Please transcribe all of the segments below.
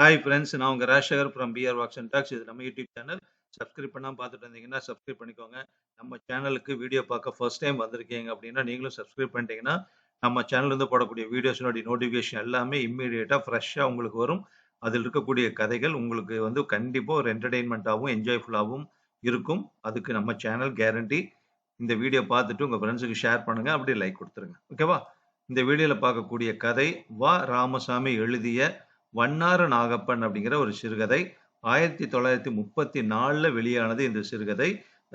Hi friends நான் உங்கள் Rajasekar from PR walks and talks இது நம்ம யூடியூப் சேனல் சப்ஸ்கிரைப் பண்ணாம பார்த்துட்டு இருந்தீங்கன்னா சப்ஸ்கிரைப் பண்ணிக்கோங்க. நம்ம சேனலுக்கு வீடியோ பார்க்க ஃபர்ஸ்ட் டைம் வந்திருக்கீங்க அப்படின்னா நீங்களும் சப்ஸ்கிரைப் பண்ணிட்டீங்கன்னா நம்ம சேனல்லேருந்து போடக்கூடிய வீடியோஸினுடைய நோட்டிஃபிகேஷன் எல்லாமே இம்மீடியட்டாக ஃப்ரெஷ்ஷாக உங்களுக்கு வரும். அதில் இருக்கக்கூடிய கதைகள் உங்களுக்கு வந்து கண்டிப்பாக ஒரு என்டர்டெயின்மெண்ட்டாகவும் என்ஜாய்ஃபுல்லாகவும் இருக்கும். அதுக்கு நம்ம சேனல் கேரண்டி இந்த வீடியோ பார்த்துட்டு உங்கள் ஃப்ரெண்ட்ஸுக்கு ஷேர் பண்ணுங்கள் அப்படியே லைக் கொடுத்துருங்க. ஓகேவா இந்த வீடியோவில் பார்க்கக்கூடிய கதை வா. ராமசாமி எழுதிய வண்ணார நாகப்பன் அப்படிங்கிற ஒரு சிறுகதை. ஆயிரத்தி தொள்ளாயிரத்தி முப்பத்தி நாலில் வெளியானது இந்த சிறுகதை.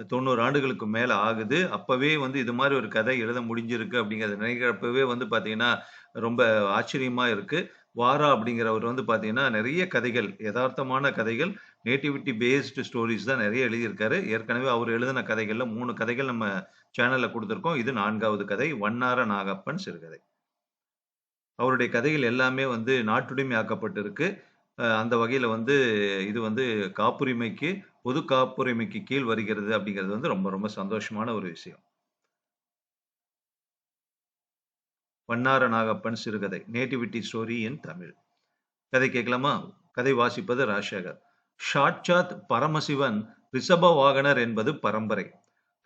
தொண்ணூறு ஆண்டுகளுக்கு மேலே ஆகுது. அப்போவே வந்து இது மாதிரி ஒரு கதை எழுத முடிஞ்சிருக்கு அப்படிங்கிறத நினைக்கிறப்பவே வந்து பார்த்தீங்கன்னா ரொம்ப ஆச்சரியமாக இருக்குது வாரா அப்படிங்கிறவர் வந்து பார்த்தீங்கன்னா நிறைய கதைகள் யதார்த்தமான கதைகள் நேட்டிவிட்டி பேஸ்டு ஸ்டோரிஸ் தான் நிறைய எழுதியிருக்காரு. ஏற்கனவே அவர் எழுதின கதைகளில் மூணு கதைகள் நம்ம சேனலில் கொடுத்துருக்கோம். இது நான்காவது கதை வண்ணார நாகப்பன் சிறுகதை. அவருடைய கதைகள் எல்லாமே வந்து நாட்டுடைமை ஆக்கப்பட்டிருக்கு அந்த வகையில் வந்து இது வந்து காப்புரிமைக்கு பொது காப்புரிமைக்கு கீழ் வருகிறது அப்படிங்கிறது வந்து ரொம்ப ரொம்ப சந்தோஷமான ஒரு விஷயம். பன்னார நாகப்பன் சிறுகதை நேட்டிவிட்டி ஸ்டோரி இன் தமிழ். கதை கேட்கலாமா? கதை வாசிப்பது ராஜசேகர். ஷாட்சாத் பரமசிவன் ரிஷப வாகனர் என்பது பரம்பரை.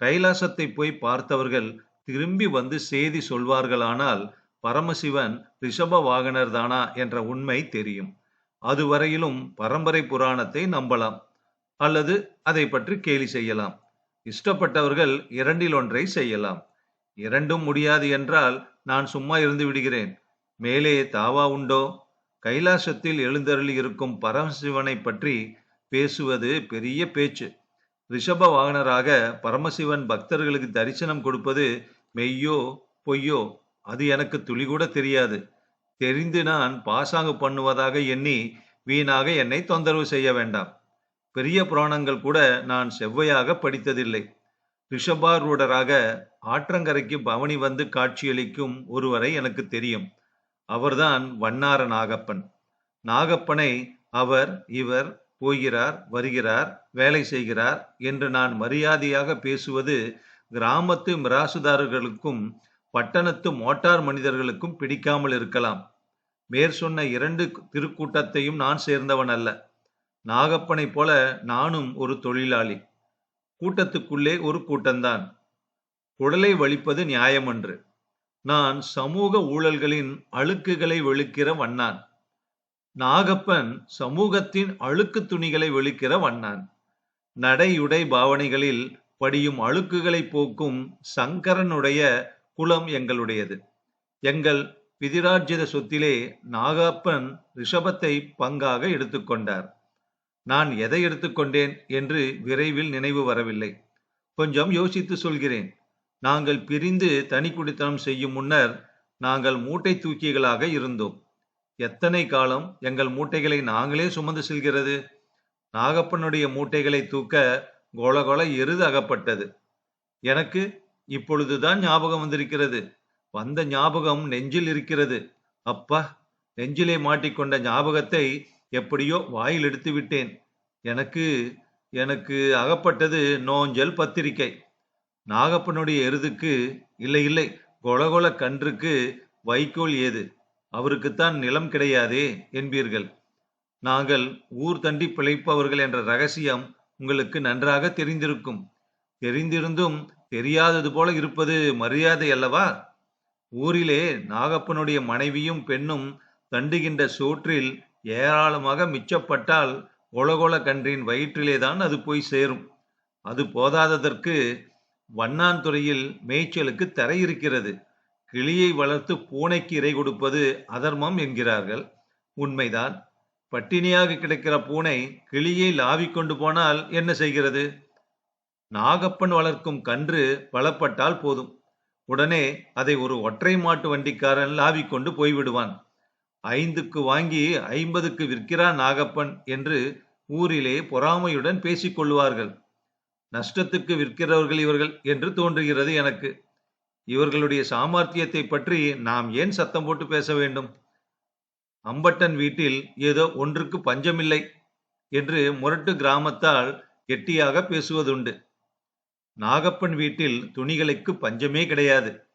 கைலாசத்தை போய் பார்த்தவர்கள் திரும்பி வந்து செய்தி சொல்வார்களானால் பரமசிவன் ரிஷப வாகனர் தானா என்ற உண்மை தெரியும். அதுவரையிலும் பரம்பரை புராணத்தை நம்பலாம். அல்லது அதை பற்றி கேலி செய்யலாம். இஷ்டப்பட்டவர்கள் இரண்டில் ஒன்றை செய்யலாம். இரண்டும் முடியாது என்றால் நான் சும்மா இருந்து விடுகிறேன். மேலே தாவா உண்டோ? கைலாசத்தில் எழுந்தருளி இருக்கும் பரமசிவனை பற்றி பேசுவது பெரிய பேச்சு. ரிஷப வாகனராக பரமசிவன் பக்தர்களுக்கு தரிசனம் கொடுப்பது மெய்யோ பொய்யோ அது எனக்கு துளி கூட தெரியாது. தெரிந்து நான் பாசாங்கு பண்ணுவதாக எண்ணி வீணாக என்னை தொந்தரவு செய்ய வேண்டாம். பெரிய புராணங்கள் கூட நான் செவ்வையாக படித்ததில்லை. ரிஷபாரூடராக ஆற்றங்கரைக்கு பவனி வந்து காட்சியளிக்கும் ஒருவரை எனக்கு தெரியும். அவர்தான் வண்ணார நாகப்பன். நாகப்பனை அவர் இவர் போகிறார் வருகிறார் வேலை செய்கிறார் என்று நான் மரியாதையாக பேசுவது கிராமத்து மிராசுதாரர்களுக்கும் பட்டணத்து மோட்டார் மனிதர்களுக்கும் பிடிக்காமல் இருக்கலாம். மேற் சொன்ன இரண்டு திருக்கூட்டத்தையும் நான் சேர்ந்தவன் அல்ல. நாகப்பனை போல நானும் ஒரு தொழிலாளி. கூட்டத்துக்குள்ளே ஒரு கூட்டம்தான் குடலை வலிப்பது நியாயமன்று. நான் சமூக ஊழல்களின் அழுக்குகளை வெளுக்கிற வண்ணான். நாகப்பன் சமூகத்தின் அழுக்கு துணிகளை வெளுக்கிற வண்ணான். நடையுடை பாவனைகளில் படியும் அழுக்குகளை போக்கும் சங்கரனுடைய குலம் எங்களுடையது. எங்கள் பிதிராஜ்யத சொத்திலே நாகப்பன் ரிஷபத்தை பங்காக எடுத்துக்கொண்டார் நான் எதை எடுத்துக்கொண்டேன் என்று விரைவில் நினைவு வரவில்லை. கொஞ்சம் யோசித்து சொல்கிறேன். நாங்கள் பிரிந்து தனி குடித்தனம் செய்யும் முன்னர் நாங்கள் மூட்டை தூக்கிகளாக இருந்தோம். எத்தனை காலம் எங்கள் மூட்டைகளை நாங்களே சுமந்து செல்கிறது? நாகப்பனுடைய மூட்டைகளை தூக்க கோலகோல எருது அகப்பட்டது. எனக்கு இப்பொழுதுதான் ஞாபகம் வந்திருக்கிறது. வந்த ஞாபகம் நெஞ்சில் இருக்கிறது. அப்பா நெஞ்சிலே மாட்டிக்கொண்ட ஞாபகத்தை எப்படியோ வாயில் எடுத்து விட்டேன். எனக்கு எனக்கு அகப்பட்டது நோஞ்சல் பத்திரிக்கை நாகப்பனுடைய எருதுக்கு இல்லை இல்லை. கொலகொல கன்றுக்கு வைக்கோல் ஏது? அவருக்குத்தான் நிலம் கிடையாதே என்பீர்கள். நாங்கள் ஊர் தண்டி பிழைப்பவர்கள் என்ற ரகசியம் உங்களுக்கு நன்றாக தெரிந்திருக்கும். தெரிந்திருந்தும் தெரியாதது போல இருப்பது மரியாதை அல்லவா? ஊரிலே நாகப்பனுடைய மனைவியும் பெண்ணும் தண்டுகின்ற சோற்றில் ஏராளமாக மிச்சப்பட்டால் கொலகொல கன்றின் வயிற்றிலேதான் அது போய் சேரும். அது போதாததற்கு வண்ணான்துறையில் மேய்ச்சலுக்கு தரை இருக்கிறது. கிளியை வளர்த்து பூனைக்கு இறை கொடுப்பது அதர்மம் என்கிறார்கள். உண்மைதான். பட்டினியாக கிடக்கிற பூனை கிளியை லாவிக் கொண்டு போனால் என்ன செய்கிறது? நாகப்பன் வளர்க்கும் கன்று பலப்பட்டால் போதும். உடனே அதை ஒரு ஒற்றை மாட்டு வண்டிக்காரன் லாவிக் கொண்டு போய்விடுவான். ஐந்துக்கு வாங்கி ஐம்பதுக்கு விற்கிறான் நாகப்பன் என்று ஊரிலே பொறாமையுடன் பேசிக் கொள்வார்கள். நஷ்டத்துக்கு விற்கிறவர்கள் இவர்கள் என்று தோன்றுகிறது எனக்கு. இவர்களுடைய சாமர்த்தியத்தை பற்றி நாம் ஏன் சத்தம் போட்டு பேச வேண்டும்? அம்பட்டன் வீட்டில் ஏதோ ஒன்றுக்கு பஞ்சமில்லை என்று முரட்டு கிராமத்தால் கெட்டியாக பேசுவதுண்டு. நாகப்பன் வீட்டில் துணிகளுக்கு பஞ்சமே கிடையாது.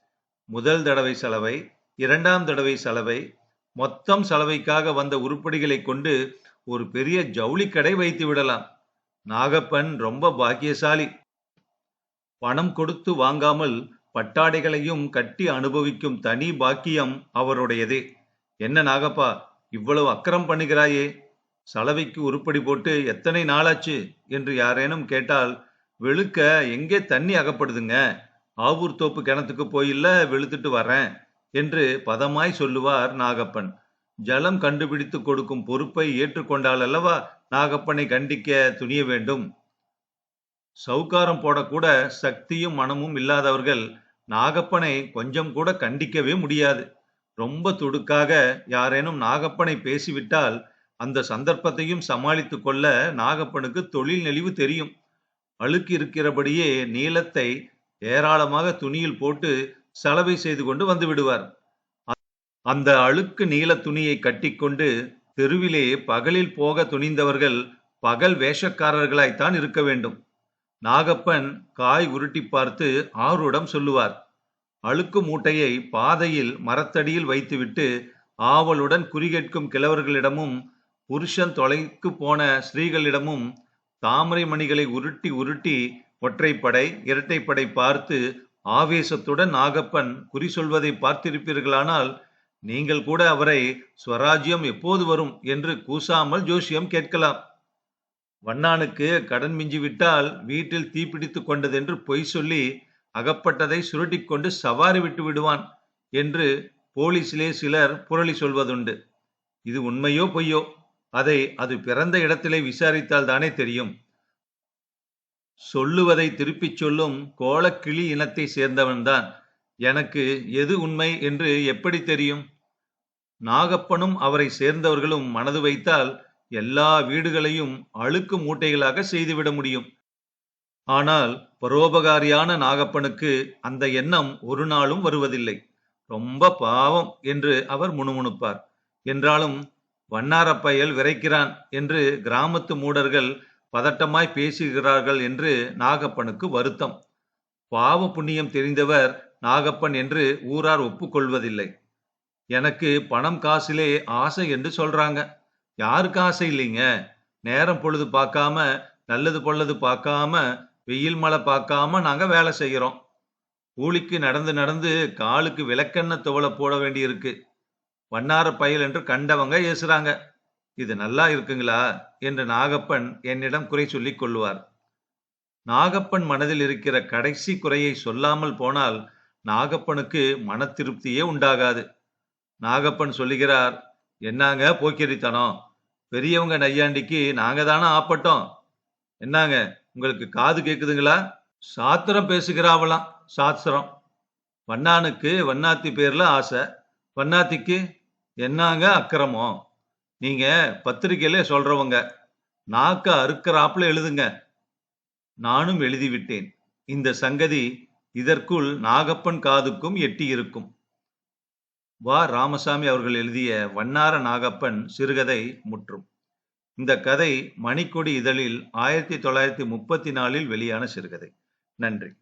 முதல் தடவை சலவை இரண்டாம் தடவை சலவை மொத்தம் சலவைக்காக வந்த உருப்படிகளை கொண்டு ஒரு பெரிய ஜவுளி கடை வைத்து விடலாம். நாகப்பன் ரொம்ப பாக்கியசாலி. பணம் கொடுத்து வாங்காமல் பட்டாடைகளையும் கட்டி அனுபவிக்கும் தனி பாக்கியம் அவருடையதே. என்ன நாகப்பா இவ்வளவு அக்கறம் பண்ணுகிறாயே? சலவைக்கு உருப்படி போட்டு எத்தனை நாளாச்சு? என்று யாரேனும் கேட்டால் வெளுக்க எங்கே தண்ணி அகப்படுதுங்க? ஆவூர் தோப்பு கிணத்துக்கு போயில்ல வெளுத்துட்டு வரேன் என்று பதமாய் சொல்லுவார் நாகப்பன். ஜலம் கண்டுபிடித்து கொடுக்கும் பொறுப்பை ஏற்றுக்கொண்டால் அல்லவா நாகப்பனை கண்டிக்க துணிய வேண்டும்? சவுக்காரம் போடக்கூட சக்தியும் மனமும் இல்லாதவர்கள் நாகப்பனை கொஞ்சம் கூட கண்டிக்கவே முடியாது. ரொம்ப துடுக்காக யாரேனும் நாகப்பனை பேசிவிட்டால் அந்த சந்தர்ப்பத்தையும் சமாளித்து கொள்ள நாகப்பனுக்கு தொழில் நெளிவு தெரியும். அழுக்கு இருக்கிறபடியே நீளத்தை ஏராளமாக துணியில் போட்டு சலவை செய்து கொண்டு வந்து விடுவார். அந்த அழுக்கு நீல துணியை கட்டிக்கொண்டு தெருவிலே பகலில் போக துணிந்தவர்கள் பகல் வேஷக்காரர்களாய்த்தான் இருக்க வேண்டும். நாகப்பன் காய் உருட்டி பார்த்து ஆருடம் சொல்லுவார். அழுக்கு மூட்டையை பாதையில் மரத்தடியில் வைத்துவிட்டு ஆவலுடன் குறிகேட்கும் கிழவர்களிடமும் புருஷன் தொலைக்கு போன ஸ்திரீகளிடமும் தாமரை மணிகளை உருட்டி உருட்டி ஒற்றைப்படை இரட்டைப்படை பார்த்து ஆவேசத்துடன் நாகப்பன் குறி சொல்வதை பார்த்திருப்பீர்களானால் நீங்கள் கூட அவரை ஸ்வராஜ்யம் எப்போது வரும்? என்று கூசாமல் ஜோசியம் கேட்கலாம். வண்ணானுக்கு கடன் மிஞ்சிவிட்டால் வீட்டில் தீப்பிடித்துக் கொண்டதென்று பொய் சொல்லி அகப்பட்டதை சுருட்டிக் கொண்டு சவாரி விட்டு விடுவான் என்று போலீசிலே சிலர் புரளி சொல்வதுண்டு. இது உண்மையோ பொய்யோ? அதை அது பிறந்த இடத்திலே விசாரித்தால் தானே தெரியும். சொல்லுவதை திருப்பிச் சொல்லும் கோலக்கிளி இனத்தை சேர்ந்தவன்தான். எனக்கு எது உண்மை என்று எப்படி தெரியும்? நாகப்பனும் அவரை சேர்ந்தவர்களும் மனது வைத்தால் எல்லா வீடுகளையும் அழுக்கு மூட்டைகளாக செய்துவிட முடியும். ஆனால் பரோபகாரியான நாகப்பனுக்கு அந்த எண்ணம் ஒரு நாளும் வருவதில்லை. ரொம்ப பாவம் என்று அவர் முணுமுணுப்பார். என்றாலும் வண்ணாரப்பயல் விரைக்கிறான் என்று கிராமத்து மூடர்கள் பதட்டமாய் பேசுகிறார்கள் என்று நாகப்பனுக்கு வருத்தம். பாவ புண்ணியம் தெரிந்தவர் நாகப்பன் என்று ஊரார் ஒப்புக்கொள்வதில்லை. எனக்கு பணம் காசிலே ஆசை என்று சொல்றாங்க. யாருக்கு ஆசை இல்லைங்க? நேரம் பொழுது பார்க்காம நல்லது பொல்லது பார்க்காம வெயில் மழை பார்க்காம நாங்க வேலை செய்கிறோம். கூலிக்கு நடந்து நடந்து காலுக்கு விளக்கெண்ண துவளை போட வேண்டியிருக்கு. வண்ணார பயல் என்று கண்டவங்க ஏசுறாங்க. இது நல்லா இருக்குங்களா? என்று நாகப்பன் என்னிடம் குறை சொல்லிக் கொள்வார் நாகப்பன் மனதில் இருக்கிற கடைசி குறையை சொல்லாமல் போனால் நாகப்பனுக்கு மன திருப்தியே உண்டாகாது. நாகப்பன் சொல்லுகிறார் என்னங்க போக்கிரித்தனம்? பெரியவங்க நையாண்டிக்கு நாங்க தானே ஆப்பட்டோம். என்னங்க உங்களுக்கு காது கேக்குதுங்களா? சாத்திரம் பேசுகிறாவலாம் சாஸ்திரம் வண்ணானுக்கு வண்ணாத்தி பேர்ல ஆசை. வண்ணாத்திக்கு என்னங்க அக்கிரமம்? நீங்க பத்திரிகையிலே சொல்றவங்க. நாக்க அறுக்கிறாப்புல எழுதுங்க. நானும் எழுதிவிட்டேன். இந்த சங்கதி இதற்குள் நாகப்பன் காதுக்கும் எட்டி இருக்கும் வா ராமசாமி அவர்கள் எழுதிய வண்ணார நாகப்பன் சிறுகதை முற்றும். இந்த கதை மணிக்கொடி இதழில் ஆயிரத்தி தொள்ளாயிரத்தி முப்பத்தி நாலில் வெளியான சிறுகதை. நன்றி.